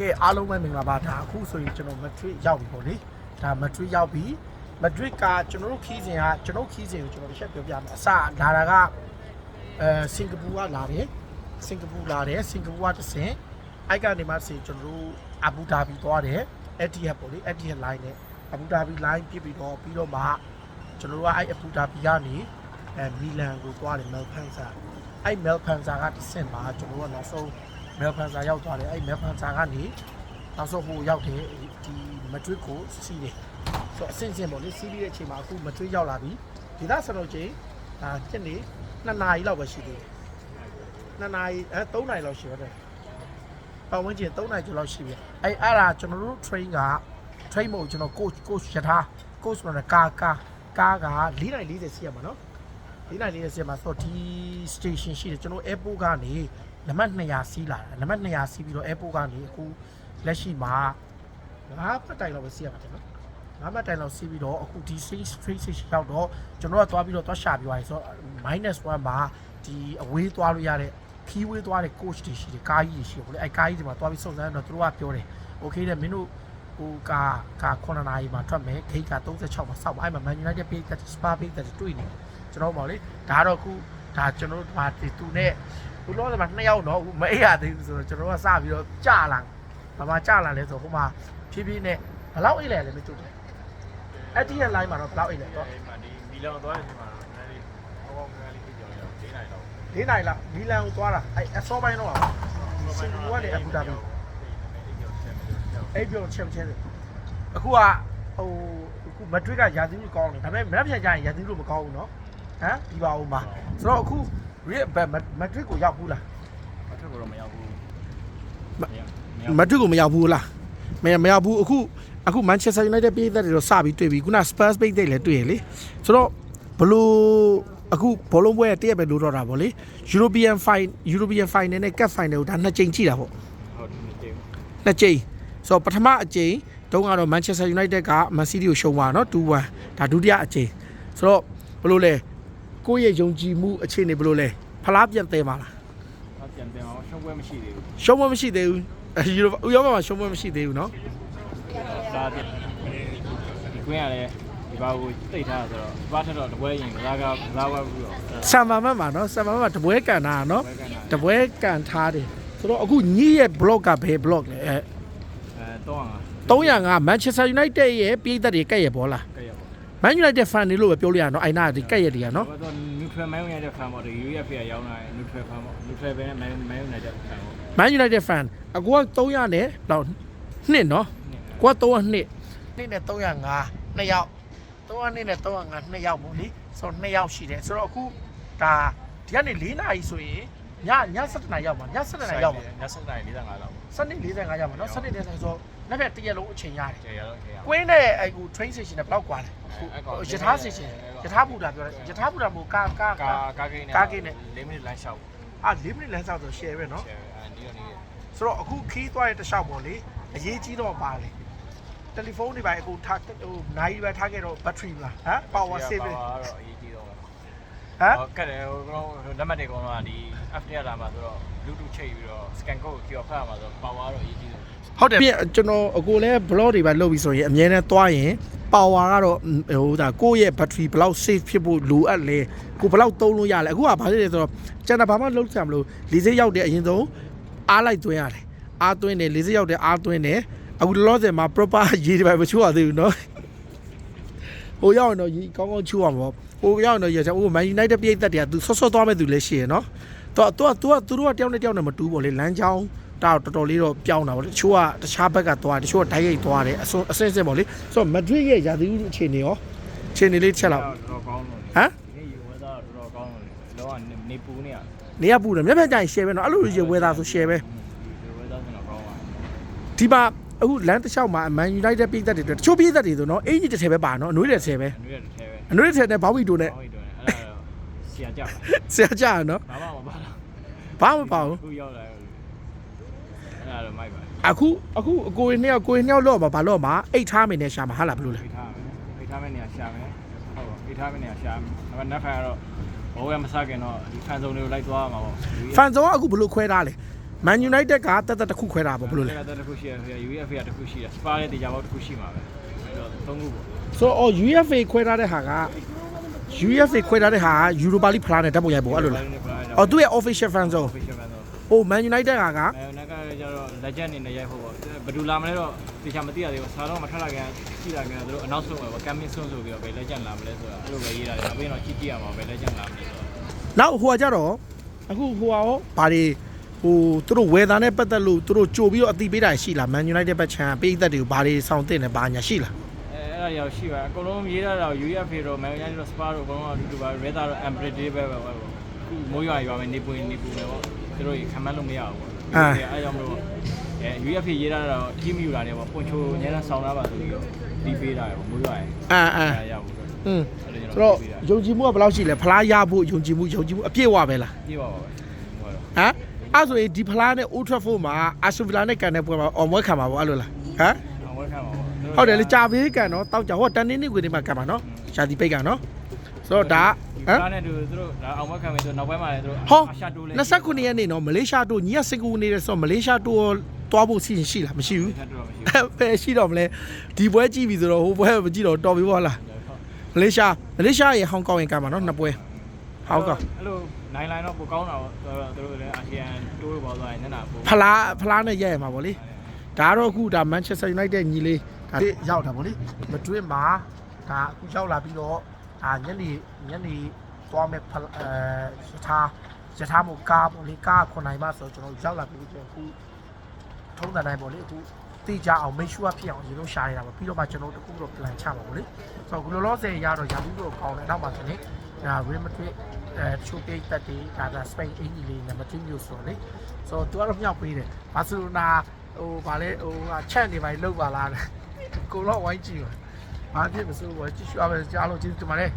ကဲအားလုံးပဲမင်္ဂလာပါဒါအခုဆိုရင်ကျွန်တော်မက်ဒရစ်ရောက်ပြီပေါ့လေဒါမက်ဒရစ်ရောက်ပြီမက်ဒရစ်ကကျွန်တော်တို့ခီးစဉ်ကကျွန်တော်ခီးစဉ်ကိုကျွန်တော်တစ်ချက်ပြောပြမယ်အစလာတာကအဲစင်ကာပူကလာတယ်စင်ကာပူလာတယ်စင်ကာပူကတစ်ဆင့်အိုက်ကနေမှစီကျွန်တော်တို့အဘူဒါဘီသွားတယ်အက်တီဟက်ပေါ့လေအက်တီဟက် line နဲ့အဘူဒါဘီ line ပြစ်ပြီးတော့ပြီးတော့မှကျွန်တော်တို့ကအဲ့အဘူဒါဘီကနေအဲမီလန်ကိုသွားတယ်မဲလ်ဖန်ဆာအဲ့မဲလ်ဖန်ဆာကတစ်ဆင့်မှာကျွန်တော်တို့ကနောက်ဆုံး မဲဖန်ဆာရောက်သွားတယ်အဲ့မဲဖန်ဆာကနေနောက်ဆုံးဟိုရောက်တယ်ဒီမဒရစ်ကိုစီးတယ်ဆိုတော့အဆင့်ဆင့်ပေါ့လေစီးပြီးတဲ့အချိန်မှာအခုမဒရစ်ရောက်လာပြီဒီသားစံတော်ချိန်ဒါညနေ2နာရီလောက်ပဲရှိသေးတယ်2နာရီအဲ3နာရီလောက်ရှိပါတယ်ပတ်ဝန်းကျင်3နာရီကျော်လောက်ရှိပြီအဲ့အဲ့ဒါကျွန်တော်တို့ train က train မဟုတ်ကျွန်တော် coach coach ရထား coach ဆိုတာကာကာကားက4နာရီ40စီးရမှာနော် 4နာရီ40စီးရမှာဆိုတော့ဒီ station ရှိတယ်ကျွန်တော် airport ကနေနံပါတ်200စီးလာတာနံပါတ်200စီးပြီးတော့ airport ကနေအခုလက်ရှိမှာငါးပတ်တိုင်လောက်ပဲစီးရမှာတယ်နော်ငါးပတ်တိုင်လောက်စီးပြီးတော့အခုဒီ stage straight station ရောက်တော့ကျွန်တော်ကသွားပြီးတော့သွားရှာပြီးသွားပြီဆိုတော့ -1 မှာဒီအဝေးသွားလို့ရတဲ့ခီးဝေးသွားတဲ့ coach တွေရှိတယ်ကားကြီးတွေရှိတယ်ပေါ့လေအဲကားကြီးတွေမှာသွားပြီးစုံစမ်းတော့သူတို့ကပြောတယ် okay တဲ့မင်းတို့ဟိုကာကာ9နာရီမှာထွက်မယ်ဂိတ်က36မှာစောက်ပါအဲ့မှာ Man United page က Spa page ကတွေ့နေ ကျွန်တော်ပေါ့လေဒါတော့အခုဒါကျွန်တော်တို့ဒါသူနဲ့ဘလို့လဲမှာနှစ်ယောက်တော့မအေးရသေးဘူးဆိုတော့ကျွန်တော်ကစပြီးတော့ကြာလာဘာမှကြာလာလဲဆိုဟိုမှာဖြည်းဖြည်းနဲ့ဘလောက်အိတ်လဲလဲမကြည့်တယ်အဲ့ဒီ line မှာတော့ဘလောက်အိတ်လဲတော့ ဒီမှာဒီမီလန်သွားတဲ့အချိန်မှာတော့နည်းနည်းဟောကောင်းကောင်းလေးပြောရအောင်၄နိုင်တော့ ၄နိုင်လားမီလန်ကိုသွားတာအဲ့အစောပိုင်းတော့ပါစင်ကာပူကနေအဘူဒါဘီအဲ့ပြောချက်ချင်းအခုကဟိုအခုမက်ဒရစ်ကရာသီဥတုကောင်းတယ်ဒါပေမဲ့မက်ဖြန်ကျရင်ရာသီဥတုမကောင်းဘူးเนาะ ဟမ်ဒီပါဦးမှာဆိုတော့အခုရီဘက်မက်ဒရစ်ကိုရောက်ဘူးလား အထက်ကတော့မရောက်ဘူး မက်ဒရစ်ကိုမရောက်ဘူးလားမမရောက်ဘူးအခုအခု Manchester United ပြည်သက်တွေတော့စပြီးတွေ့ပြီခုန Spurs ပြည်သက်လည်းတွေ့ရလေဆိုတော့ဘလို့အခုဘောလုံးပွဲတည့်ရပဲလို့တော့တာဗောလေ European Final European Final နဲ့ Cup Final ကိုဒါနှစ်ကြိမ်ကြည့်တာဗော ဟုတ်တယ်တေး နှစ်ကြိမ်ဆိုတော့ပထမအကြိမ်တုန်းကတော့ Manchester United က Man City ကိုရှုံးသွားเนาะ2-1ဒါဒုတိယအကြိမ်ဆိုတော့ဘလို့လဲ ကိုယ့်ရဲ့ယုံကြည်မှုအခြေအနေဘလို့လဲဖလားပြန်သေးပါလား အပြန်ပြန်အောင်ရှုံးပွဲမရှိသေးဘူး ရှုံးမမရှိသေးဘူးယူရိုဥရောပမှာရှုံးမမရှိသေးဘူးเนาะ ဒါဒီကွင်းရလဲဒီဘာကိုတိတ်ထားဆိုတော့ဘာထက်တော့တပွဲရင်ကစားကစားဝဲဘူးတော့ ဆမ်မာမတ်မှာเนาะဆမ်မာမတ်မှာတပွဲကန်တာเนาะ ပွဲကနာ တပွဲကန်ထားတယ်ဆိုတော့အခုညီရဲ့ blog ကဘယ် blog လဲအဲ အဲတော့ငါ 305 Manchester United ရဲ့ပြည်သက်တွေကဲ့ရဲ့ဘောလား မန်ယူနိုက်တက်ဖန်တွေလို့ပဲပြောလို့ရနော်အိုင်နာဒီကက်ရက်တွေကနော်ဘာတော့ neutral man united fan ပေါ့ဒီ UEFA ဖေးရောင်းလာတယ် neutral fan ပေါ့ neutral ပဲနဲ့ man man united fan ပေါ့ man united fan အကူက300နဲ့လောက်နှစ်နော်ကိုက300နှစ်နှစ်နဲ့305နှစ်ယောက်300နှစ်နဲ့305နှစ်ယောက်ပေါ့လေဆိုတော့နှစ်ယောက်ရှိတယ်ဆိုတော့အခုဒါဒီကနေ4နာရီဆိုရင်ညည7နာရီရောက်ပါည7နာရီရောက်ပါည7နာရီ45လောက်စနေ45ရောက်ပါနော်စနေ45ဆိုတော့ နောက်ထပ်တစ်ရက်လုံးအချိန်ရတယ်ကျေရတော့ကျေရကွင်းနဲ့အဲ့ဟို train station နဲ့ဘယ်လောက်ကွာလဲယထာ station ယထာဘူတာပြောတယ်ယထာဘူတာမဟုတ်ကာကာကာကာကိနဲ့ကာကိနဲ့၄မိနစ်လမ်းလျှောက်အာ၄မိနစ်လမ်းလျှောက်ဆို share ပဲနော်အဲဒီတော့ဒီဆိုတော့အခုခီးသွားတဲ့တခြားပေါ့လေအရေးကြီးတော့ပါလေတယ်လီဖုန်းတွေပါအခုထားဟိုနိုင်ပဲထားခဲ့တော့ battery မလားဟမ် power saving ပါတော့အရေးကြီးတော့ဟမ်ကဲတယ်ဟိုတော့လက်မှတ်တွေကတော့ဒီ update လာမှာဆိုတော့ bluetooth ချိန်ပြီးတော့ scan code ကို QR ဖတ်ရမှာဆိုတော့ power တော့အရေးကြီးတယ် ဟုတ်တယ်ပြင်ကျွန်တော်အကိုလည်း blog တွေပါလုပ်ပြီးဆိုရင်အမြဲတမ်းသွားရင် power ကတော့ဟိုဒါကိုယ့်ရဲ့ battery ဘယ်လောက် safe ဖြစ်ဖို့လိုအပ်လဲကိုဘယ်လောက်သုံးလို့ရလဲအခုကဘာဖြစ်လဲဆိုတော့ကျွန်တော်ဘာမှလုပ်ချင်မလို့လေးစိတ်ရောက်တဲ့အရင်ဆုံးအားလိုက်သွင်းရတယ်အားသွင်းတယ်လေးစိတ်ရောက်တဲ့အားသွင်းတယ်အခုလောလောဆယ်မှာ proper ရေးတွေပဲမချိုးရသေးဘူးเนาะဟိုရောက်ရင်တော့ရေကောင်းကောင်းချိုးအောင်ပေါ့ဟိုရောက်ရင်တော့ရေချဟို Man United ပြည်သက်တွေကသူဆော့ဆော့သွားမဲ့သူလည်းရှိရယ်เนาะတော့သူကသူကသူတို့ကတယောက်နဲ့တယောက်နဲ့မတူဘူးပေါ့လေလမ်းကြောင်း ဒါတော့တော်တော်လေးတော့ပြောင်းတာပေါ့တချို့ကတခြားဘက်ကသွားတချို့ကဓာတ်ရိုက်သွားတယ်အစွန်အစင်းစင်းပေါ့လေဆိုတော့မက်ဒရစ်ရဲ့ရာသီဥတုအခြေအနေရောအခြေအနေလေးတစ်ချက်လောက်တော်ကောင်းလို့ဟမ်ဒီရေဝဲသားတော်တော်ကောင်းလို့လောကနေပူနေရနေရပူတယ်မျက်မျက်ကြိုင်ရှယ်ပဲနော်အဲ့လိုရေဝဲသားဆိုရှယ်ပဲရေဝဲသားဆိုတော့ကောင်းပါဒီမှာအခုလမ်းတစ်လျှောက်မှာမန်ယူနိုက်တက်ပြည်သက်တွေအတွက်တချို့ပြည်သက်တွေဆိုနော်အင်ကြီးတစ်ထည်ပဲပါနော်အနှွေးတစ်ထည်ပဲအနှွေးတစ်ထည်ပဲအနှွေးတစ်ထည်နဲ့ဘောင်းဝီတိုနဲ့ဘောင်းဝီတိုနဲ့အဲ့ဒါဆရာကြဆရာကြနော်ဘာမှမပါဘူးဘာမှမပါဘူးအခုရောက်လာ အဲ့ဒါတော့မိုက်ပါအခုအခုအကိုရနှစ်ယောက်ကိုရနှစ်ယောက်လော့မှာဘာလော့မှာအိတ်ထားမယ်နဲ့ရှာမှာဟာလားဘယ်လိုလဲဖိထားမယ်ဖိထားမယ့်နေရာရှာမယ်ဟုတ်ပါဖိထားမယ့်နေရာရှာမယ်ဒါပေမဲ့နောက်ခါကတော့ဘောဝဲမစခင်တော့ဒီဖန်စုံတွေကိုလိုက်သွားရမှာပေါ့ဖန်ဆောင်ကအခုဘယ်လိုခွဲထားလဲ Man United ကတက်တက်တစ်ခုခွဲတာပေါ့ဘယ်လိုလဲတက်တစ်ခုရှိရ UEFA တစ်ခုရှိရ Spa ရဲ့တရားပေါက်တစ်ခုရှိမှာပဲအဲ့တော့သုံးခုပေါ့ဆိုတော့အော် UEFA ခွဲထားတဲ့ဟာက UEFA ခွဲထားတဲ့ဟာက Europa League ဖလားနဲ့တက်ပုံရိုက်ပေါ့အဲ့လိုလားအော်သူရဲ့ official fan zone ဖိရှယ်မန်တော့ဟို Man United ကကအဲနက်က ကျတော့ legend အနေနဲ့ရိုက်ဖို့ပေါ့ဘယ်သူလာမလဲတော့တခြားမသိရသေးဘူးစားတော့မထွက်လာခင်ကြည့်လာခင်တော့သူတို့ announce လုပ်မှာပေါ့ coming soon ဆိုပြီးတော့ဘယ် legend လာမလဲဆိုတာအဲ့လိုပဲရေးတာလေနောက်ပြီးတော့ကြည့်ကြည့်ရမှာဘယ် legend လာမလဲဆိုတော့နောက်ဟိုကကြတော့အခုဟိုကရောဘာတွေဟိုသူတို့ဝယ်သားနဲ့ပတ်သက်လို့သူတို့ကြိုပြီးတော့အတိပေးတာရှိလား Man United ဘက်ချန်ပေးသက်တွေကိုဘာတွေစောင့်တင်နေဘာညာရှိလားအဲအဲ့ဒါရောက်ရှိပါအကုန်လုံးရေးရတာ UEFA တော့ Man United တော့ Spa တော့အကုန်လုံးအတူတူပါ Red တော့ unpredictable ပဲပေါ့ခုမိုးရွာရွာမယ်နေပွင့်နေပူမယ်ပေါ့သူတို့ခံမလို့မရဘူးပေါ့ အဲကြောင့်မလို့အဲ UEFA ရေးရတာတော့ကြီးမယူတာနေပေါ့ပွန်ချိုညနေဆောင်လာပါဆိုပြီးတော့ဒီပေးတာပေါ့မိုးရွာရင်အာအာအဲရဘူးဆိုอืมအဲ့လိုဆိုကျွန်တော့တော်ပေးတာယုံကြည်မှုကဘယ်လောက်ရှိလဲဖလားရဖို့ယုံကြည်မှုယုံကြည်မှုအပြည့်အဝပဲလားပြေးပါပါပဲဟိုတော့ဟမ်အဲ့ဆိုရင်ဒီဖလားနဲ့ Old Trafford မှာအာဆူဗီလာနဲ့ကန်တဲ့ပွဲမှာအော်မွဲခံပါဗောအဲ့လိုလားဟမ်အောင်ဝဲခံပါပေါ့ဟုတ်တယ်လေကြာပေးကန်နော်တောက်ကြဟိုတန်နေနေခွေနေမှာကန်ပါနော်ရှာတီပိတ်ကန်နော်ဆိုတော့ဒါဟ ဟမ်မ်နဲ့သူတို့ဒါအောင်ဝဲခံပြီးဆိုနောက်ပိုင်းမှာလည်းသူတို့ဟောအရှာတိုးလဲ29ရက်နေ့နော်မလေးရှားတို့ညီကစင်ကာပူနေတယ်ဆိုတော့မလေးရှားတို့တွားဖို့စီစဉ်ရှိလားမရှိဘူးအရှာတိုးတော့မရှိဘူးပဲရှိတော့မလဲဒီပွဲကြည့်ပြီဆိုတော့ဟိုပွဲမကြည့်တော့တော်ပြီပေါ့လားမလေးရှားမလေးရှားရေဟောင်ကောင်ရင်ကမ်းပါနော်နှစ်ပွဲဟောင်ကောင်အဲ့လိုနိုင်လိုင်းတော့ပိုကောင်းတာပေါ့သူတို့လည်းအာဆီယံတိုးပေါ်သွားရင်ညနာပို့ဖလားဖလားနဲ့ရက်ရမှာပေါ့လေဒါတော့အခုဒါ Manchester United ညီလေးဒါရောက်တာပေါ့လေမတွင်းမှာဒါအခုရောက်လာပြီးတော့ ဒါညနေညနေသွားမဲ့ဖလားအဲယထာယထာမို့ကားပေါ့လေကားခွန်နိုင်မှဆိုတော့ကျွန်တော်ရောက်လာပြီးတော့အခုထုံးတဲ့တိုင်းပေါ့လေအခုတိကျအောင် make sure ဖြစ်အောင်ရေလို့ရှာရတာပေါ့ပြီးတော့မှကျွန်တော်တို့တခုတော့ plan ချမှာပေါ့လေဆိုတော့အခုလောလောဆယ်ရတော့ရာသီဥတုကောင်းတယ်နောက်မှဆိုရင်ဒါ Real Madrid အဲချိုးပိတ်တက်တီဒါဒါ Spain အင်ဂျီလေးနံပါတ်2မျိုးဆိုတော့လေဆိုတော့သူကတော့မြောက်ပေးတယ်ဘာစီလိုနာဟိုဗာလဲဟိုဟာချက်နေပါလောက်ပါလားကိုတော့ဝိုင်းကြည့်ပါ ဘာဖြစ်မစိုးဝိုင်းကြည့်ရှုရမယ်ကြားလို့ကျေးဇူးတင်ပါတယ်